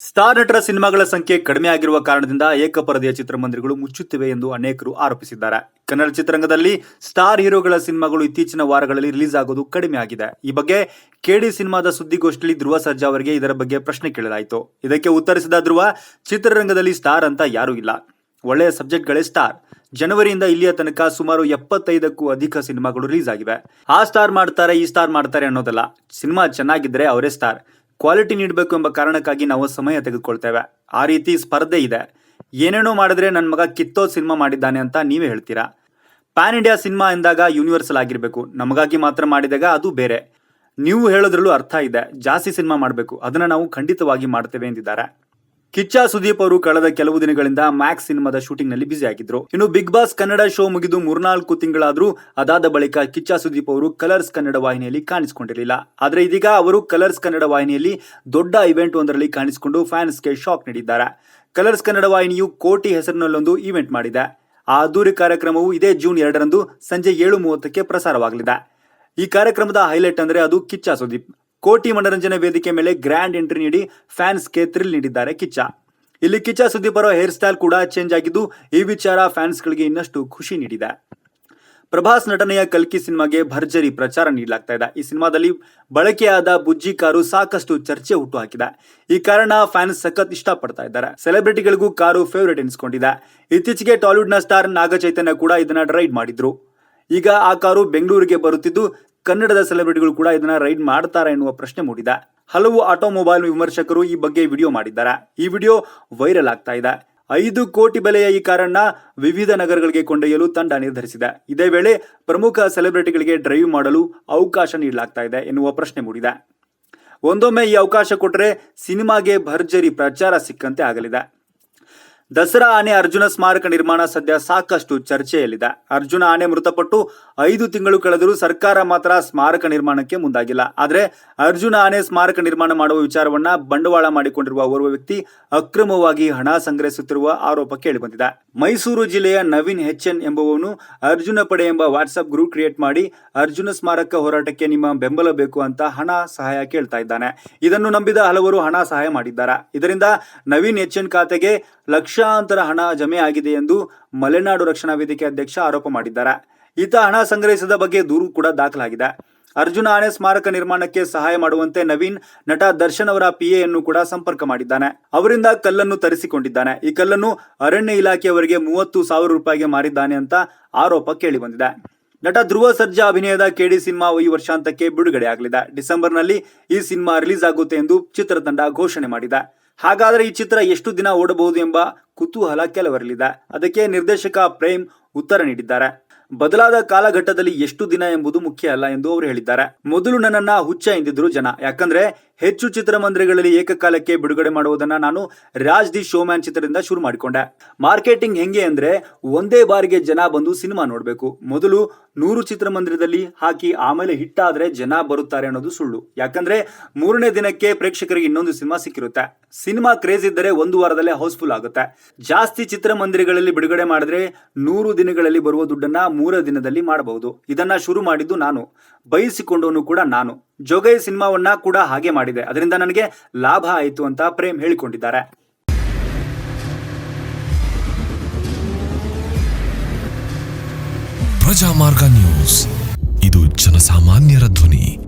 Star ನಟರ ಸಿನಿಮಾಗಳ ಸಂಖ್ಯೆ ಕಡಿಮೆ ಆಗಿರುವ ಕಾರಣದಿಂದ ಏಕಪರದೆಯ ಚಿತ್ರಮಂದಿರಗಳು ಮುಚ್ಚುತ್ತಿವೆ ಎಂದು ಅನೇಕರು ಆರೋಪಿಸಿದ್ದಾರೆ. ಕನ್ನಡ ಚಿತ್ರರಂಗದಲ್ಲಿ ಸ್ಟಾರ್ ಹೀರೋಗಳ ಸಿನಿಮಾಗಳು ಇತ್ತೀಚಿನ ವಾರಗಳಲ್ಲಿ ರಿಲೀಸ್ ಆಗೋದು ಕಡಿಮೆ ಆಗಿದೆ. ಈ ಬಗ್ಗೆ ಕೆಡಿ ಸಿನಿಮಾದ ಸುದ್ದಿಗೋಷ್ಠಿಯಲ್ಲಿ ಧ್ರುವ ಸರ್ಜಾ ಅವರಿಗೆ ಇದರ ಬಗ್ಗೆ ಪ್ರಶ್ನೆ ಕೇಳಲಾಯಿತು. ಇದಕ್ಕೆ ಉತ್ತರಿಸಿದ ಧ್ರುವ, ಚಿತ್ರರಂಗದಲ್ಲಿ ಸ್ಟಾರ್ ಅಂತ ಯಾರೂ ಇಲ್ಲ. ಒಳ್ಳೆಯ ಸಬ್ಜೆಕ್ಟ್ಗಳೇ ಸ್ಟಾರ್. ಜನವರಿಯಿಂದ ಇಲ್ಲಿಯ ತನಕ ಸುಮಾರು ಎಪ್ಪತ್ತೈದಕ್ಕೂ ಅಧಿಕ ಸಿನಿಮಾಗಳು ರಿಲೀಸ್ ಆಗಿವೆ. ಆ ಸ್ಟಾರ್ ಮಾಡ್ತಾರೆ, ಈ ಸ್ಟಾರ್ ಮಾಡ್ತಾರೆ ಅನ್ನೋದಲ್ಲ. ಸಿನಿಮಾ ಚೆನ್ನಾಗಿದ್ರೆ ಅವರೇ ಸ್ಟಾರ್. ಕ್ವಾಲಿಟಿ ನೀಡಬೇಕು ಎಂಬ ಕಾರಣಕ್ಕಾಗಿ ನಾವು ಸಮಯ ತೆಗೆದುಕೊಳ್ತೇವೆ. ಆ ರೀತಿ ಸ್ಪರ್ಧೆ ಇದೆ. ಏನೇನೋ ಮಾಡಿದ್ರೆ ನನ್ನ ಮಗ ಕಿತ್ತೋ ಸಿನಿಮಾ ಮಾಡಿದ್ದಾನೆ ಅಂತ ನೀವೇ ಹೇಳ್ತೀರಾ? ಪ್ಯಾನ್ ಇಂಡಿಯಾ ಸಿನಿಮಾ ಎಂದಾಗ ಯೂನಿವರ್ಸಲ್ ಆಗಿರಬೇಕು. ನಮಗಾಗಿ ಮಾತ್ರ ಮಾಡಿದಾಗ ಅದು ಬೇರೆ. ನೀವು ಹೇಳೋದ್ರಲ್ಲೂ ಅರ್ಥ ಇದೆ. ಜಾಸ್ತಿ ಸಿನಿಮಾ ಮಾಡಬೇಕು. ಅದನ್ನ ನಾವು ಖಂಡಿತವಾಗಿ ಮಾಡ್ತೇವೆ ಎಂದಿದ್ದಾರೆ. ಕಿಚ್ಚ ಸುದೀಪ್ ಅವರು ಕಳೆದ ಕೆಲವು ದಿನಗಳಿಂದ ಮ್ಯಾಕ್ಸ್ ಸಿನಿಮಾದ ಶೂಟಿಂಗ್ನಲ್ಲಿ ಬ್ಯುಸಿ ಆಗಿದ್ರು ಇನ್ನು ಬಿಗ್ ಬಾಸ್ ಕನ್ನಡ ಶೋ ಮುಗಿದು ಮೂರ್ನಾಲ್ಕು ತಿಂಗಳಾದ್ರೂ ಅದಾದ ಬಳಿಕ ಕಿಚ್ಚ ಸುದೀಪ್ ಅವರು ಕಲರ್ಸ್ ಕನ್ನಡ ವಾಹಿನಿಯಲ್ಲಿ ಕಾಣಿಸಿಕೊಂಡಿರಲಿಲ್ಲ. ಆದ್ರೆ ಇದೀಗ ಅವರು ಕಲರ್ಸ್ ಕನ್ನಡ ವಾಹಿನಿಯಲ್ಲಿ ದೊಡ್ಡ ಇವೆಂಟ್ ಒಂದರಲ್ಲಿ ಕಾಣಿಸಿಕೊಂಡು ಫ್ಯಾನ್ಸ್ಗೆ ಶಾಕ್ ನೀಡಿದ್ದಾರೆ. ಕಲರ್ಸ್ ಕನ್ನಡ ವಾಹಿನಿಯು ಕೋಟಿ ಹೆಸರಿನಲ್ಲೊಂದು ಇವೆಂಟ್ ಮಾಡಿದೆ. ಆ ಅದ್ದೂರಿ ಕಾರ್ಯಕ್ರಮವು ಇದೇ ಜೂನ್ ಎರಡರಂದು ಸಂಜೆ ಏಳು ಮೂವತ್ತಕ್ಕೆ ಪ್ರಸಾರವಾಗಲಿದೆ. ಈ ಕಾರ್ಯಕ್ರಮದ ಹೈಲೈಟ್ ಅಂದ್ರೆ ಅದು ಕಿಚ್ಚ ಸುದೀಪ್. ಕೋಟಿ ಮನರಂಜನೆ ವೇದಿಕೆ ಮೇಲೆ ಗ್ರ್ಯಾಂಡ್ ಎಂಟ್ರಿ ನೀಡಿ ಫ್ಯಾನ್ಸ್ಗೆ ಥ್ರಿಲ್ ನೀಡಿದ್ದಾರೆ ಕಿಚ್ಚ. ಇಲ್ಲಿ ಕಿಚ್ಚ ಸುದೀಪ್ ಅವರ ಹೇರ್ ಸ್ಟೈಲ್ ಕೂಡ ಚೇಂಜ್ ಆಗಿದ್ದು ಈ ವಿಚಾರ ಫ್ಯಾನ್ಸ್ಗಳಿಗೆ ಇನ್ನಷ್ಟು ಖುಷಿ ನೀಡಿದೆ. ಪ್ರಭಾಸ್ ನಟನೆಯ ಕಲ್ಕಿ ಸಿನಿಮಾಗೆ ಭರ್ಜರಿ ಪ್ರಚಾರ ನೀಡಲಾಗ್ತಾ ಇದೆ. ಈ ಸಿನಿಮಾದಲ್ಲಿ ಬಳಕೆಯಾದ ಬುಜ್ಜಿ ಕಾರು ಸಾಕಷ್ಟು ಚರ್ಚೆ ಹುಟ್ಟು ಹಾಕಿದೆ ಈ ಕಾರಣ ಫ್ಯಾನ್ಸ್ ಸಖತ್ ಇಷ್ಟಪಡ್ತಾ ಇದ್ದಾರೆ. ಸೆಲೆಬ್ರಿಟಿಗಳಿಗೂ ಕಾರು ಫೇವ್ರೇಟ್ ಎನಿಸ್ಕೊಂಡಿದೆ. ಇತ್ತೀಚೆಗೆ ಟಾಲಿವುಡ್ನ ಸ್ಟಾರ್ ನಾಗಚೈತನ್ಯ ಕೂಡ ಇದನ್ನ ಡ್ರೈವ್ ಮಾಡಿದ್ರು. ಈಗ ಆ ಕಾರು ಬೆಂಗಳೂರಿಗೆ ಬರುತ್ತಿದ್ದು ಕನ್ನಡದ ಸೆಲೆಬ್ರಿಟಿಗಳು ಕೂಡ ಇದನ್ನ ರೈಡ್ ಮಾಡ್ತಾರಾ ಎನ್ನುವ ಪ್ರಶ್ನೆ ಮೂಡಿದೆ. ಹಲವು ಆಟೋಮೊಬೈಲ್ ವಿಮರ್ಶಕರು ಈ ಬಗ್ಗೆ ವಿಡಿಯೋ ಮಾಡಿದ್ದಾರೆ. ಈ ವಿಡಿಯೋ ವೈರಲ್ ಆಗ್ತಾ ಇದೆ. ಐದು ಕೋಟಿ ಬೆಲೆಯ ಈ ಕಾರನ್ನ ವಿವಿಧ ನಗರಗಳಿಗೆ ಕೊಂಡೊಯ್ಯಲು ತಂಡ ನಿರ್ಧರಿಸಿದೆ. ಇದೇ ವೇಳೆ ಪ್ರಮುಖ ಸೆಲೆಬ್ರಿಟಿಗಳಿಗೆ ಡ್ರೈವ್ ಮಾಡಲು ಅವಕಾಶ ನೀಡಲಾಗ್ತಾ ಇದೆ ಎನ್ನುವ ಪ್ರಶ್ನೆ ಮೂಡಿದೆ. ಒಂದೊಮ್ಮೆ ಈ ಅವಕಾಶ ಕೊಟ್ಟರೆ ಸಿನಿಮಾಗೆ ಭರ್ಜರಿ ಪ್ರಚಾರ ಸಿಕ್ಕಂತೆ ಆಗಲಿದೆ. ದಸರಾ ಆನೆ ಅರ್ಜುನ ಸ್ಮಾರಕ ನಿರ್ಮಾಣ ಸದ್ಯ ಸಾಕಷ್ಟು ಚರ್ಚೆಯಲ್ಲಿದೆ. ಅರ್ಜುನ ಆನೆ ಮೃತಪಟ್ಟು ಐದು ತಿಂಗಳು ಕಳೆದರೂ ಸರ್ಕಾರ ಮಾತ್ರ ಸ್ಮಾರಕ ನಿರ್ಮಾಣಕ್ಕೆ ಮುಂದಾಗಿಲ್ಲ. ಆದರೆ ಅರ್ಜುನ ಆನೆ ಸ್ಮಾರಕ ನಿರ್ಮಾಣ ಮಾಡುವ ವಿಚಾರವನ್ನ ಬಂಡವಾಳ ಮಾಡಿಕೊಂಡಿರುವ ಓರ್ವ ವ್ಯಕ್ತಿ ಅಕ್ರಮವಾಗಿ ಹಣ ಸಂಗ್ರಹಿಸುತ್ತಿರುವ ಆರೋಪ ಕೇಳಿಬಂದಿದೆ. ಮೈಸೂರು ಜಿಲ್ಲೆಯ ನವೀನ್ ಎನ್ ಎಂಬುವವನು ಅರ್ಜುನ ಪಡೆ ಎಂಬ ವಾಟ್ಸ್ಆಪ್ ಗ್ರೂಪ್ ಕ್ರಿಯೇಟ್ ಮಾಡಿ ಅರ್ಜುನ ಸ್ಮಾರಕ ಹೋರಾಟಕ್ಕೆ ನಿಮ್ಮ ಬೆಂಬಲ ಬೇಕು ಅಂತ ಹಣ ಸಹಾಯ ಕೇಳ್ತಾ ಇದ್ದಾನೆ. ಇದನ್ನು ನಂಬಿದ ಹಲವರು ಹಣ ಸಹಾಯ ಮಾಡಿದ್ದಾರೆ. ಇದರಿಂದ ನವೀನ್ ಎನ್ ಖಾತೆಗೆ ಲಕ್ಷಾಂತರ ಹಣ ಜಮೆ ಆಗಿದೆ ಎಂದು ಮಲೆನಾಡು ರಕ್ಷಣಾ ವೇದಿಕೆ ಅಧ್ಯಕ್ಷ ಆರೋಪ ಮಾಡಿದ್ದಾರೆ. ಈತ ಹಣ ಸಂಗ್ರಹಿಸಿದ ಬಗ್ಗೆ ದೂರು ಕೂಡ ದಾಖಲಾಗಿದೆ. ಅರ್ಜುನ ಆನೆ ಸ್ಮಾರಕ ನಿರ್ಮಾಣಕ್ಕೆ ಸಹಾಯ ಮಾಡುವಂತೆ ನವೀನ್, ನಟ ದರ್ಶನ್ ಅವರ ಪಿಎಯನ್ನು ಕೂಡ ಸಂಪರ್ಕ ಮಾಡಿದ್ದಾನೆ. ಅವರಿಂದ ಕಲ್ಲನ್ನು ತರಿಸಿಕೊಂಡಿದ್ದಾನೆ. ಈ ಕಲ್ಲನ್ನು ಅರಣ್ಯ ಇಲಾಖೆಯವರಿಗೆ ಮೂವತ್ತು ಸಾವಿರ ರೂಪಾಯಿಗೆ ಮಾರಿದ್ದಾನೆ ಅಂತ ಆರೋಪ ಕೇಳಿಬಂದಿದೆ. ನಟ ಧ್ರುವ ಸರ್ಜಾ ಅಭಿನಯದ ಕೆಡಿ ಸಿನಿಮಾ ಈ ವರ್ಷಾಂತಕ್ಕೆ ಬಿಡುಗಡೆ ಆಗಲಿದೆ ಡಿಸೆಂಬರ್ನಲ್ಲಿ ಈ ಸಿನಿಮಾ ರಿಲೀಸ್ ಆಗುತ್ತೆ ಎಂದು ಚಿತ್ರತಂಡ ಘೋಷಣೆ ಮಾಡಿದೆ. ಹಾಗಾದರೆ ಈ ಚಿತ್ರ ಎಷ್ಟು ದಿನ ಓಡಬಹುದು ಎಂಬ ಕುತೂಹಲ ಕೆಲವರಲ್ಲಿದೆ. ಅದಕ್ಕೆ ನಿರ್ದೇಶಕ ಪ್ರೇಮ್ ಉತ್ತರ ನೀಡಿದ್ದಾರೆ. ಬದಲಾದ ಕಾಲಘಟ್ಟದಲ್ಲಿ ಎಷ್ಟು ದಿನ ಎಂಬುದು ಮುಖ್ಯ ಅಲ್ಲ ಎಂದು ಅವರು ಹೇಳಿದ್ದಾರೆ. ಮೊದಲು ನನ್ನನ್ನ ಹುಚ್ಚ ಎಂದಿದ್ರು ಜನ. ಯಾಕಂದ್ರೆ ಹೆಚ್ಚು ಚಿತ್ರಮಂದಿರಗಳಲ್ಲಿ ಏಕಕಾಲಕ್ಕೆ ಬಿಡುಗಡೆ ಮಾಡುವುದನ್ನ ನಾನು ರಾಜ್ ದಿ ಶೋಮ್ಯಾನ್ ಚಿತ್ರದಿಂದ ಶುರು ಮಾಡಿಕೊಂಡೆ. ಮಾರ್ಕೆಟಿಂಗ್ ಹೆಂಗೆ ಅಂದ್ರೆ ಒಂದೇ ಬಾರಿಗೆ ಜನ ಬಂದು ಸಿನಿಮಾ ನೋಡಬೇಕು. ಮೊದಲು ನೂರು ಚಿತ್ರಮಂದಿರದಲ್ಲಿ ಹಾಕಿ ಆಮೇಲೆ ಹಿಟ್ ಆದ್ರೆ ಜನ ಬರುತ್ತಾರೆ ಅನ್ನೋದು ಸುಳ್ಳು. ಯಾಕಂದ್ರೆ ಮೂರನೇ ದಿನಕ್ಕೆ ಪ್ರೇಕ್ಷಕರಿಗೆ ಇನ್ನೊಂದು ಸಿನಿಮಾ ಸಿಕ್ಕಿರುತ್ತೆ. ಸಿನಿಮಾ ಕ್ರೇಜ್ ಇದ್ದರೆ ಒಂದು ವಾರದಲ್ಲೇ ಹೌಸ್ಫುಲ್ ಆಗುತ್ತೆ. ಜಾಸ್ತಿ ಚಿತ್ರಮಂದಿರಗಳಲ್ಲಿ ಬಿಡುಗಡೆ ಮಾಡಿದ್ರೆ ನೂರು ದಿನಗಳಲ್ಲಿ ಬರುವ ದುಡ್ಡನ್ನ ಮೂರ ದಿನದಲ್ಲಿ ಮಾಡಬಹುದು. ಇದನ್ನ ಶುರು ಮಾಡಿದ್ದು ನಾನು. ಬಯಸಿಕೊಂಡವನು ಕೂಡ ನಾನು. ಜೋಗೈ ಸಿನಿಮಾವನ್ನ ಕೂಡ ಹಾಗೆ ಮಾಡಿದೆ. ಅದರಿಂದ ನನಗೆ ಲಾಭ ಆಯಿತು ಅಂತ ಪ್ರೇಮ್ ಹೇಳಿಕೊಂಡಿದ್ದಾರೆ. ಪ್ರಜಾಮಾರ್ಗ ನ್ಯೂಸ್. ಇದು ಜನಸಾಮಾನ್ಯರ ಧ್ವನಿ.